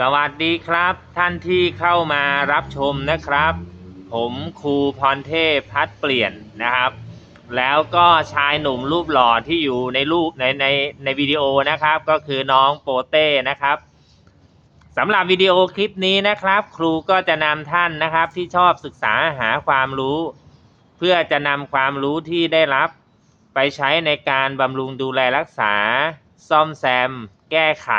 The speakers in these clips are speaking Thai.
สวัสดีครับ ท่านที่เข้ามารับชมนะครับ ผมครูพรเทพพัดเปลี่ยนนะครับ แล้วก็ชายหนุ่มรูปหล่อที่อยู่ในรูปในในในวิดีโอนะครับ ก็คือน้องโปเต้นะครับสำหรับวิดีโอคลิปนี้นะครับ ครูก็จะนำท่านนะครับที่ชอบศึกษาหาความรู้ เพื่อจะนำความรู้ที่ได้รับไปใช้ในการบำรุงดูแลรักษา ซ่อมแซม แก้ไข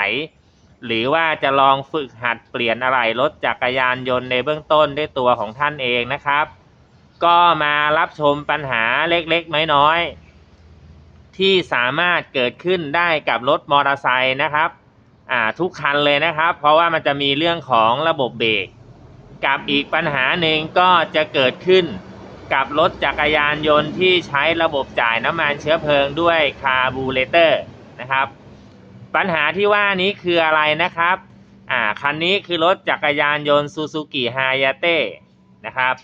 หรือว่าจะลองฝึกหัดเปลี่ยนอะไหล่รถจักรยานยนต์ในเบื้องต้นด้วยตัวของท่านเองนะครับ ก็มารับชมปัญหาเล็กๆ น้อยๆ ที่สามารถเกิดขึ้นได้กับรถมอเตอร์ไซค์นะครับอ่าทุกคันเลยนะครับ เพราะว่ามันจะมีเรื่องของระบบเบรกกับอีกปัญหาหนึ่งก็จะเกิดขึ้นกับรถจักรยานยนต์ที่ใช้ระบบจ่ายน้ำมันเชื้อเพลิงด้วยคาร์บูเรเตอร์นะครับ ปัญหาที่ว่านี้คืออะไรนะครับ อ่า คันนี้คือรถจักรยานยนต์ซูซูกิฮายาเต้นะครับ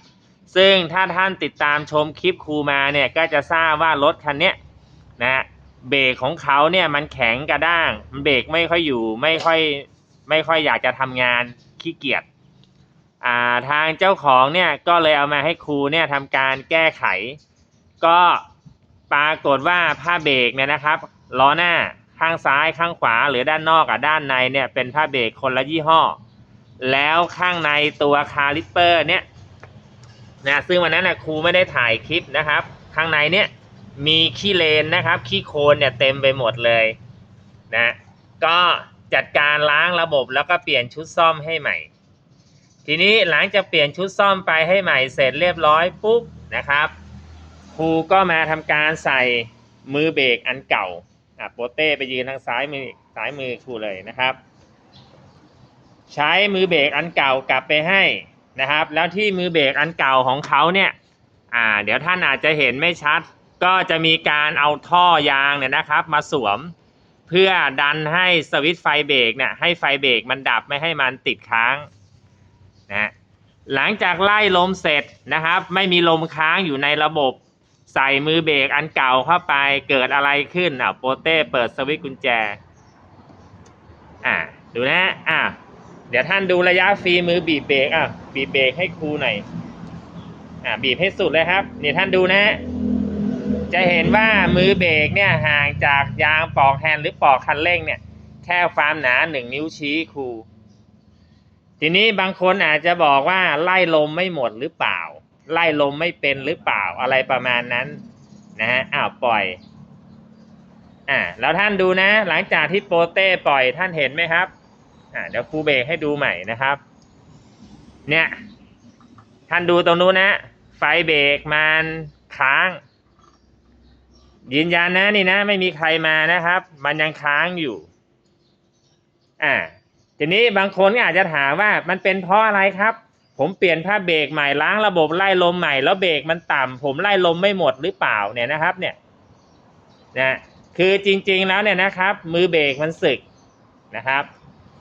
ซึ่งถ้าท่านติดตามชมคลิปครูมาเนี่ย ก็จะทราบว่ารถคันเนี้ยนะเบรกของเขาเนี่ยมันแข็งกระด้าง มันเบรกไม่ค่อยอยู่ไม่ค่อยไม่ค่อยอยากจะทำงานขี้เกียจอ่าทางเจ้าของเนี่ยก็เลยเอามาให้ครูเนี่ยทำการแก้ไข ก็ปรากฏว่าผ้าเบรกเนี่ยนะครับล้อหน้า ข้างซ้ายข้างขวาหรือด้านนอกกับด้านในเนี่ยเป็นผ้าเบรกคนละยี่ห้อ แล้วข้างในตัวคาลิปเปอร์เนี่ยนะซึ่งวันนั้นนะครูไม่ได้ถ่ายคลิปนะครับ ข้างในเนี่ยมีขี้เลนนะครับขี้โคลนเนี่ยเต็มไปหมดเลยนะก็จัดการล้างระบบแล้วก็เปลี่ยนชุดซ่อมให้ใหม่ ทีนี้หลังจากเปลี่ยนชุดซ่อมไปให้ใหม่เสร็จเรียบร้อยปุ๊บนะครับครูก็มาทำการใส่มือเบรกอันเก่า อะโปเต้ไปยืนทางซ้ายมือซ้ายมือครูเลยนะครับ ใช้มือเบรกอันเก่ากลับไปให้นะครับ แล้วที่มือเบรกอันเก่าของเขาเนี่ยอ่าเดี๋ยวท่านอาจจะเห็นไม่ชัด ก็จะมีการเอาท่อยางเนี่ยนะครับ มาสวมเพื่อดันให้สวิตช์ไฟเบรกเนี่ยให้ไฟเบรกมันดับไม่ให้มันติดค้างนะหลังจากไล่ลมเสร็จนะครับ ไม่มีลมค้างอยู่ในระบบ ใส่มือเบรกอันเก่าเข้าไปเกิดอะไรขึ้นอะโปเต้เปิดสวิตช์กุญแจ อ่าดูนะอ่าเดี๋ยวท่านดูระยะฟรีมือบีบเบรกอะบีบเบรกให้ครูหน่อยอ่าบีบให้สุดเลยครับนี่ท่านดูนะ จะเห็นว่ามือเบรกเนี่ยห่างจากยางปอกแฮนด์หรือปอกคันเร่งเนี่ย แค่ความหนาหนึ่งนิ้วชี้ครูทีนี้บางคนอาจจะบอกว่าไล่ลมไม่หมดหรือเปล่า ไล่ลมไม่เป็นหรือเปล่าอะไรประมาณนั้นนะฮะอ้าวปล่อยอ่าแล้วท่านดูนะ หลังจากที่โปเต้ปล่อยท่านเห็นไหมครับอ่าเดี๋ยวครูเบรกให้ดูใหม่นะครับ เนี่ยท่านดูตรงนู้นนะ ไฟเบรกมันค้าง ยืนยันนะนี่นะ ไม่มีใครมานะครับ มันยังค้างอยู่อ่าทีนี้บางคนก็อาจจะถามว่ามันเป็นเพราะอะไรครับ ผมเปลี่ยนผ้าเบรกใหม่ล้างระบบไล่ลมใหม่แล้วเบรกมันต่ำผมไล่ลมไม่หมดหรือเปล่าเนี่ยนะครับเนี่ยนะคือจริงๆแล้วเนี่ยนะครับ มือเบรกมันสึกนะครับ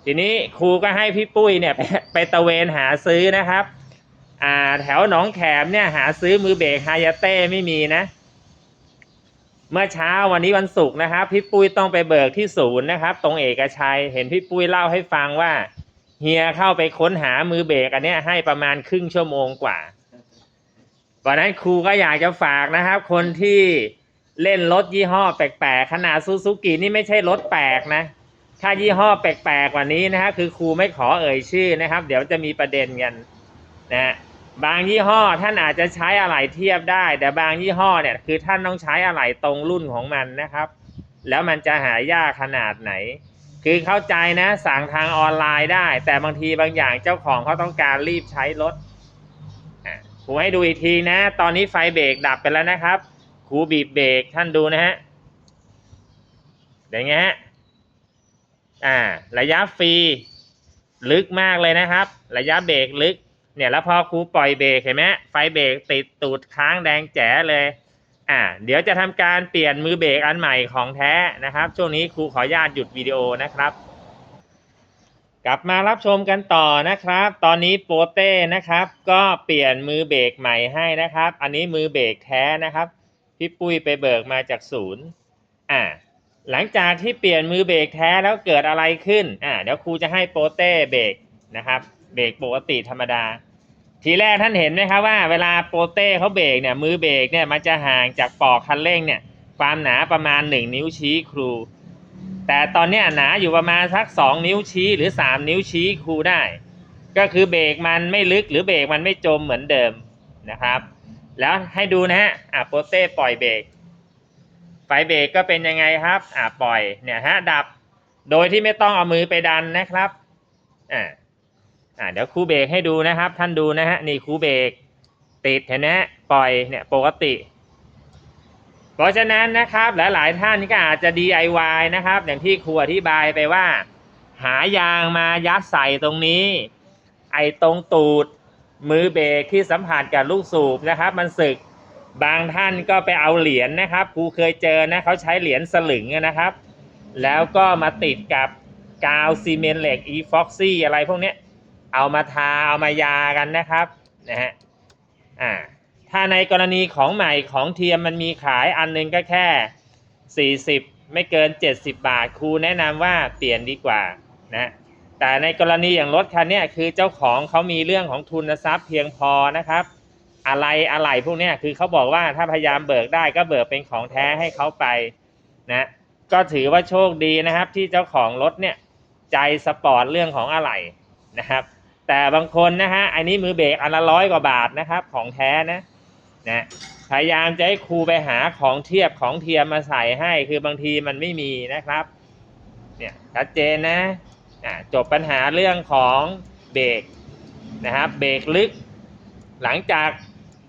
ทีนี้ครูก็ให้พี่ปุ้ยเนี่ยไปไปตะเวนหาซื้อนะครับอ่าแถวหนองแขมเนี่ยหาซื้อมือเบรกฮายาเต้ไม่มีนะ เมื่อเช้าวันนี้วันศุกร์นะครับ พี่ปุ้ยต้องไปเบิกที่ศูนย์นะครับ ตรงเอกชัยเห็นพี่ปุ้ยเล่าให้ฟังว่า เฮียเข้าไปค้นหามือเบรกอันเนี้ยให้ประมาณครึ่งชั่วโมงกว่าวันนั้นครูก็อยากจะฝากนะครับ คนที่เล่นรถยี่ห้อแปลกๆขนาดซูซูกินี่ไม่ใช่รถแปลกนะ ถ้ายี่ห้อแปลกๆกว่านี้นะครับคือครูไม่ขอเอ่ยชื่อนะครับ เดี๋ยวจะมีประเด็นกันนะบางยี่ห้อท่านอาจจะใช้อะไหล่เทียบได้ แต่บางยี่ห้อเนี่ยคือท่านต้องใช้อะไหล่ตรงรุ่นของมันนะครับ แล้วมันจะหายากขนาดไหน คือเข้าใจนะสั่งทางออนไลน์ได้ แต่บางทีบางอย่างเจ้าของเขาต้องการรีบใช้รถครูให้ดูอีกทีนะ ตอนนี้ไฟเบรกดับไปแล้วนะครับครูบีบเบรกท่านดูนะฮะเดี๋ยวไงฮะอ่า ระยะฟรีลึกมากเลยนะครับ ระยะเบรกลึก เนี่ยแล้วพอครูปล่อยเบรกเห็นไหมไฟเบรกติดตูดค้างแดงแจ๋เลย อ่าเดี๋ยวจะทำการเปลี่ยนมือเบรกอันใหม่ของแท้นะครับ ช่วงนี้ครูขออนุญาตหยุดวิดีโอนะครับ กลับมารับชมกันต่อนะครับ ตอนนี้โปเต้นะครับ ก็เปลี่ยนมือเบรกใหม่ให้นะครับ อันนี้มือเบรกแท้นะครับพี่ปุ้ยไปเบิกมาจากศูนย์อ่าหลังจากที่เปลี่ยนมือเบรกแท้แล้วเกิดอะไรขึ้นอ่าเดี๋ยวครูจะให้โปเต้เบรกนะครับ เบรกปกติธรรมดา ทีแรกท่านเห็นไหมครับว่าเวลาโปเต้เขาเบรกเนี่ยมือเบรกเนี่ยมันจะห่างจากปอกคันเร่งเนี่ยความหนาประมาณ 1 นิ้วชี้ครู แต่ตอนนี้หนาอยู่ประมาณสัก 2 นิ้วชี้หรือ 3 นิ้วชี้ครูได้ ก็คือเบรกมันไม่ลึกหรือเบรกมันไม่จมเหมือนเดิมนะครับ แล้วให้ดูนะฮะอะโปเต้ปล่อยเบรกไฟเบรกก็เป็นยังไงครับอะปล่อยเนี่ยฮะดับโดยที่ไม่ต้องเอามือไปดันนะครับอ่า อ่าเดี๋ยวครูเบรกให้ดูนะครับ ท่านดูนะฮะนี่ครูเบรกติดเห็นไหมปล่อยเนี่ยปกติ เพราะฉะนั้นนะครับหลายๆท่านก็อาจจะ DIY นะครับ อย่างที่ครูอธิบายไปว่า หายางมายัดใส่ตรงนี้ ไอ้ตรงตูดมือเบรกที่สัมผัสกับลูกสูบนะครับ มันสึกบางท่านก็ไปเอาเหรียญนะครับครูเคยเจอนะเขาใช้เหรียญสลึงนะครับ แล้วก็มาติดกับกาวซีเมนต์เหล็กอีฟ็อกซี่อะไรพวกเนี้ย เอามาทาเอามายากันนะครับนะฮะอ่าถ้าในกรณีของใหม่ของเทียมมันมีขายอันหนึงก็แค่ 40 ไม่เกิน 70 บาทครูแนะนำว่าเปลี่ยนดีกว่านะแต่ในกรณีอย่างรถคันนี้คือเจ้าของเขามีเรื่องของทุนทรัพย์เพียงพอนะครับอะไรอะไรพวกนี้คือเขาบอกว่าถ้าพยายามเบิกได้ก็เบิกเป็นของแท้ให้เขาไปนะก็ถือว่าโชคดีนะครับที่เจ้าของรถเนี่ยใจสปอร์ตเรื่องของอะไรนะครับ แต่บางคนนะฮะ อันนี้มือเบรกอันละร้อยกว่าบาทนะครับ ของแท้นะนะพยายามจะให้ครูไปหาของเทียบของเทียมมาใส่ให้ คือบางทีมันไม่มีนะครับ เนี่ยชัดเจนนะอะจบปัญหาเรื่องของเบรกนะครับ เบรกลึก หลังจาก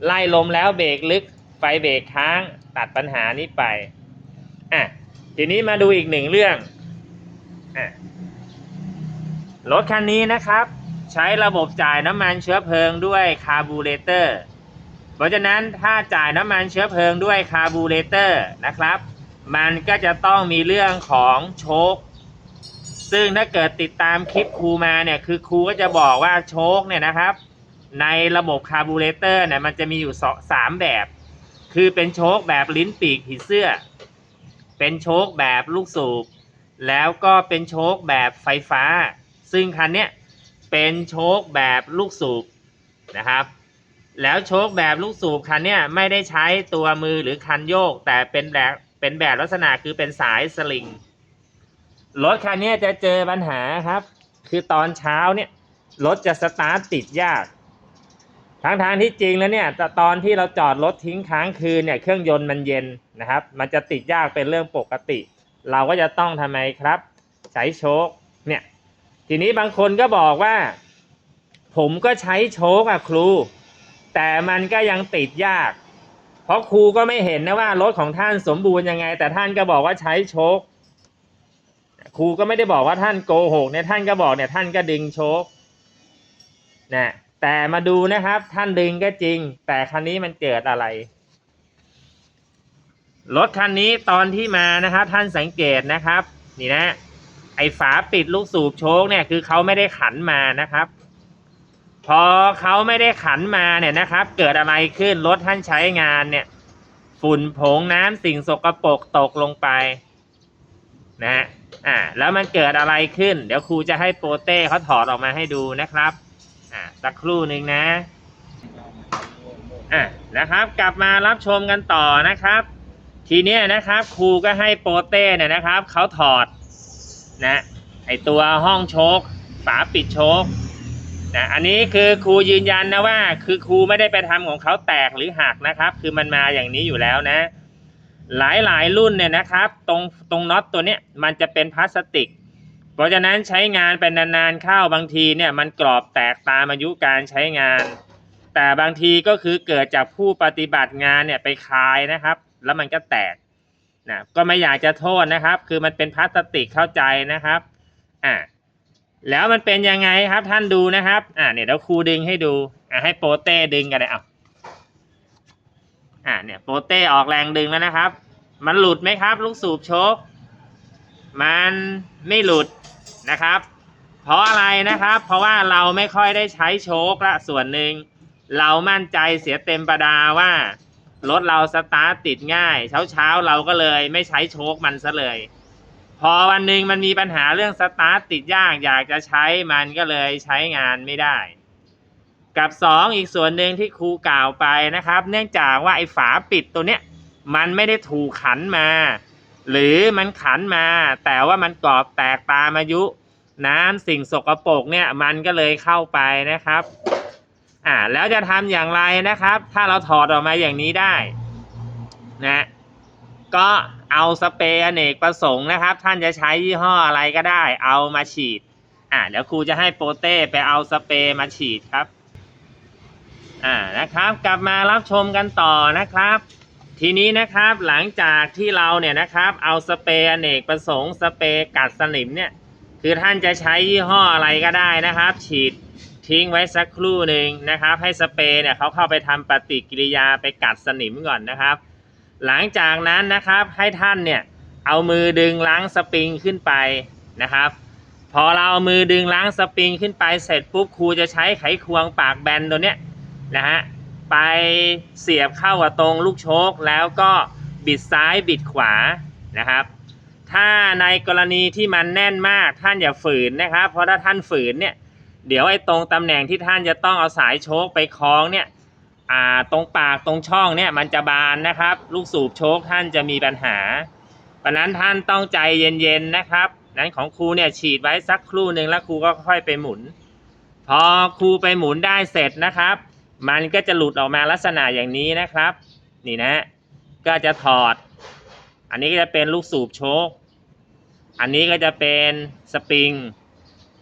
ไล่ลมแล้วเบรกลึก ไฟเบรกค้างตัดปัญหานี้ไปอะทีนี้มาดูอีกหนึ่งเรื่องอะรถคันนี้นะครับ ใช้ระบบจ่ายน้ำมันเชื้อเพลิงด้วยคาร์บูเรเตอร์เพราะฉะนั้นถ้าจ่ายน้ำมันเชื้อเพลิงด้วยคาร์บูเรเตอร์นะครับ มันก็จะต้องมีเรื่องของโชคซึ่งถ้าเกิดติดตามคลิปครูมาเนี่ยคือครูก็จะบอกว่าโชคเนี่ยนะครับ ในระบบคาร์บูเรเตอร์เนี่ยมันจะมีอยู่สามแบบ คือเป็นโชคแบบลิ้นปีกผีเสื้อ เป็นโชคแบบลูกสูบ แล้วก็เป็นโชคแบบไฟฟ้า ซึ่งคันเนี้ย เป็นโชคแบบลูกสูบนะครับ แล้วโชคแบบลูกสูบคันเนี้ยไม่ได้ใช้ตัวมือหรือคันโยก แต่เป็นแบบเป็นแบบลักษณะคือเป็นสายสลิงรถคันนี้จะเจอปัญหาครับ คือตอนเช้าเนี่ยรถจะสตาร์ทติดยากทางทางที่จริงแล้วเนี่ยตตอนที่เราจอดรถทิ้งค้างคืนเนี่ยเครื่องยนต์มันเย็นนะครับ มันจะติดยากเป็นเรื่องปกติ เราก็จะต้องทำไมครับ ใช้โชคเนี่ย ทีนี้บางคนก็บอกว่า ผมก็ใช้โชคอะครู แต่มันก็ยังติดยาก เพราะครูก็ไม่เห็นนะว่ารถของท่านสมบูรณ์ยังไง แต่ท่านก็บอกว่าใช้โชคครูก็ไม่ได้บอกว่าท่านโกหกเนี่ยท่านก็บอกเนี่ยท่านก็ดึงโชคนะแต่มาดูนะครับท่านดึงก็จริง แต่คันนี้มันเกิดอะไรรถคันนี้ตอนที่มานะครับท่านสังเกตนะครับ นี่นะ ไอ้ฝาปิดลูกสูบโชคเนี่ยคือเขาไม่ได้ขันมานะครับ พอเขาไม่ได้ขันมาเนี่ยนะครับ เกิดอะไรขึ้นรถท่านใช้งานเนี่ย ฝุ่นผงน้ำสิ่งสกปรกตกลงไป นะฮะอ่า แล้วมันเกิดอะไรขึ้น เดี๋ยวครูจะให้โปเต้เขาถอดออกมาให้ดูนะครับ อ่าสักครู่หนึ่งนะอะนะครับกลับมารับชมกันต่อนะครับ ทีเนี้ยนะครับครูก็ให้โปเต้เนี่ยนะครับเขาถอด นะไอตัวห้องโชคฝาปิดโชคนะอันนี้คือครูยืนยันนะว่า คือครูไม่ได้ไปทำของเขาแตกหรือหักนะครับ คือมันมาอย่างนี้อยู่แล้วนะ หลายหลายรุ่นเนี่ยนะครับ ตรงตรงน็อตตัวเนี้ยมันจะเป็นพลาสติก เพราะฉะนั้นใช้งานเป็นนานๆเข้าบางทีเนี่ยมันกรอบแตกตามอายุการใช้งาน แต่บางทีก็คือเกิดจากผู้ปฏิบัติงานเนี่ยไปคลายนะครับ แล้วมันก็แตก นะก็ไม่อยากจะโทษนะครับ คือมันเป็นพลาสติกเข้าใจนะครับอ่าแล้วมันเป็นยังไงครับท่านดูนะครับ อ่าเนี่ยเดี๋ยวครูดึงให้ดูอ่าให้โปเต้ดึงกันเลยเอาอ่าเนี่ยโปเต้ออกแรงดึงแล้วนะครับ มันหลุดไหมครับ ลูกสูบโชคมันไม่หลุดนะครับ เพราะอะไรนะครับ เพราะว่าเราไม่ค่อยได้ใช้โชคละส่วนหนึ่งเรามั่นใจเสียเต็มประดาว่า รถเราสตาร์ทติดง่าย เช้าเช้าเราก็เลยไม่ใช้โชคมันซะเลย พอวันหนึ่งมันมีปัญหาเรื่องสตาร์ทติดยากอยากจะใช้มันก็เลยใช้งานไม่ได้ กับสองอีกส่วนหนึ่งที่ครูกล่าวไปนะครับ เนื่องจากว่าไอ้ฝาปิดตัวเนี้ยมันไม่ได้ถูกขันมา หรือมันขันมา แต่ว่ามันกรอบแตกตามอายุน้ำสิ่งสกปรกเนี่ยมันก็เลยเข้าไปนะครับ อ่าแล้วจะทำอย่างไรนะครับ ถ้าเราถอดออกมาอย่างนี้ได้นะก็เอาสเปรย์อเนกประสงค์นะครับ ท่านจะใช้ยี่ห้ออะไรก็ได้ เอามาฉีดอ่าเดี๋ยวครูจะให้โปเต้ไปเอาสเปรย์มาฉีดครับอ่านะครับ กลับมารับชมกันต่อนะครับ ทีนี้นะครับหลังจากที่เราเนี่ยนะครับ เอาสเปรย์อเนกประสงค์สเปรย์กัดสนิมเนี่ยคือท่านจะใช้ยี่ห้ออะไรก็ได้นะครับ ฉีด ทิ้งไว้สักครู่หนึ่งนะครับ ให้สเปรย์เนี่ยเขาเข้าไปทำปฏิกิริยาไปกัดสนิมก่อนนะครับ หลังจากนั้นนะครับให้ท่านเนี่ยเอามือดึงล้างสปริงขึ้นไปนะครับ พอเราเอามือดึงล้างสปริงขึ้นไปเสร็จปุ๊บครูจะใช้ไขควงปากแบนตัวเนี้ยนะฮะไปเสียบเข้ากับตรงลูกโชคแล้วก็บิดซ้ายบิดขวานะครับ ถ้าในกรณีที่มันแน่นมากท่านอย่าฝืนนะครับ เพราะถ้าท่านฝืนเนี่ย เดี๋ยวไอ้ตรงตำแหน่งที่ท่านจะต้องเอาสายโชคไปคล้องเนี่ยอ่าตรงปากตรงช่องเนี่ยมันจะบานนะครับ ลูกสูบโชคท่านจะมีปัญหาเพราะนั้นท่านต้องใจเย็นๆนะครับ นั้นของครูเนี่ยฉีดไว้สักครู่หนึ่งแล้วครูก็ค่อยไปหมุน พอครูไปหมุนได้เสร็จนะครับ มันก็จะหลุดออกมาลักษณะอย่างนี้นะครับ นี่นะก็จะถอด อันนี้ก็จะเป็นลูกสูบโชคอันนี้ก็จะเป็นสปริง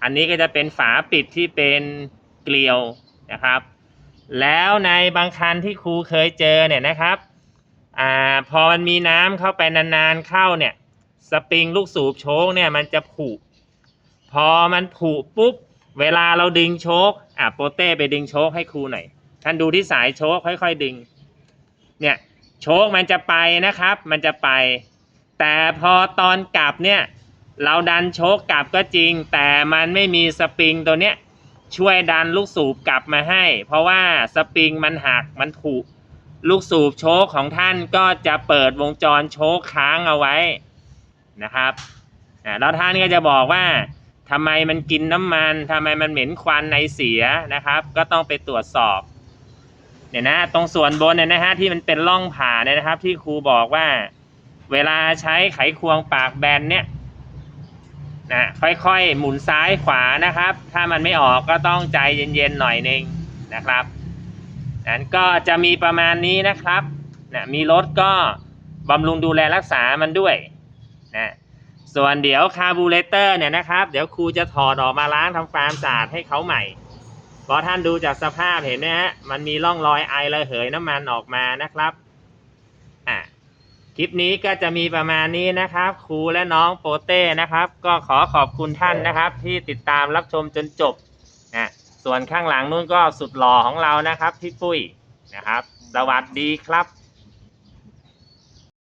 อันนี้ก็จะเป็นฝาปิดที่เป็นเกลียวนะครับ แล้วในบางคันที่ครูเคยเจอเนี่ยนะครับอ่าพอมันมีน้ำเข้าไปนานๆเข้าเนี่ยสปริงลูกสูบโชคเนี่ยมันจะผุพอมันผุปุ๊บเวลาเราดึงโชคอะโปเต้ไปดึงโชคให้ครูหน่อยท่านดูที่สายโชคค่อย ๆดึง เนี่ยโชคมันจะไปนะครับ มันจะไป แต่พอตอนกลับเนี่ย เราดันโชคกลับก็จริง แต่มันไม่มีสปริงตัวเนี้ยช่วยดันลูกสูบกลับมาให้ เพราะว่าสปริงมันหักมันผุลูกสูบโชคของท่านก็จะเปิดวงจรโชคค้างเอาไว้นะครับอ่าแล้วท่านก็จะบอกว่าทำไมมันกินน้ำมันทำไมมันเหม็นควันในเสียนะครับ ก็ต้องไปตรวจสอบเนี่ยนะตรงส่วนบนเนี่ยนะฮะที่มันเป็นร่องผ่าเนี่ยนะครับ ที่ครูบอกว่า เวลาใช้ไขควงปากแบนเนี่ย นะค่อยๆ หมุนซ้ายขวานะครับ ถ้ามันไม่ออกก็ต้องใจเย็นๆหน่อยนึงนะครับนั้นก็จะมีประมาณนี้นะครับนะมีรถก็บำรุงดูแลรักษามันด้วยนะส่วนเดี๋ยวคาร์บูเรเตอร์เนี่ยนะครับ เดี๋ยวครูจะถอดออกมาล้างทำความสะอาดให้เขาใหม่เพราะท่านดูจากสภาพเห็นไหมฮะมันมีร่องรอยไอระเหยน้ำมันออกมานะครับ คลิปนี้ก็จะมีประมาณนี้นะครับ ครูและน้องโปเต้นะครับ ก็ขอขอบคุณท่านนะครับ ที่ติดตามรับชมจนจบนะส่วนข้างหลังนู่นก็สุดหล่อของเรานะครับพี่ปุ้ยนะครับ สวัสดีครับ